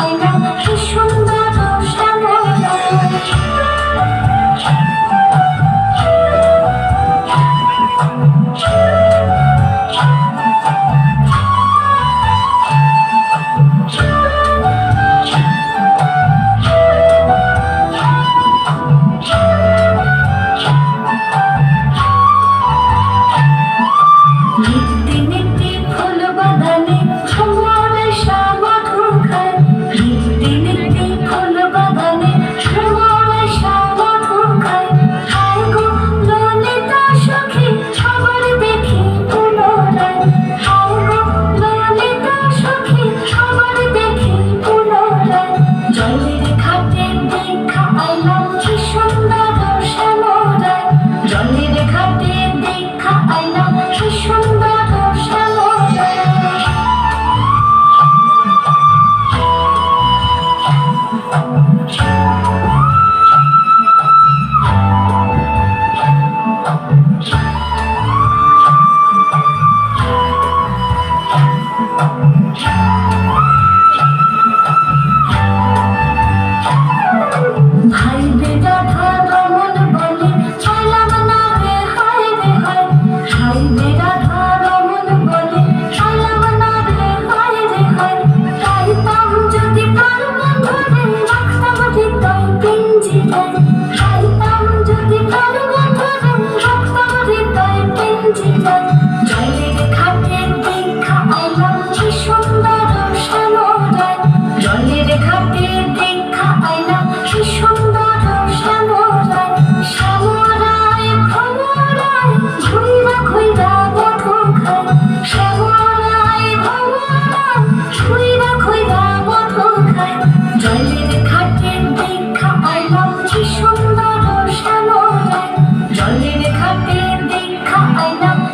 I know. রেখাতে দেখা আইলাম সুস্মা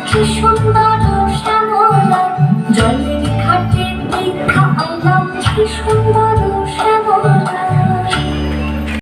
কি সুন্দর শ্যামলা জলের ঘাটে দীক্ষা আইলাম কি সুন্দর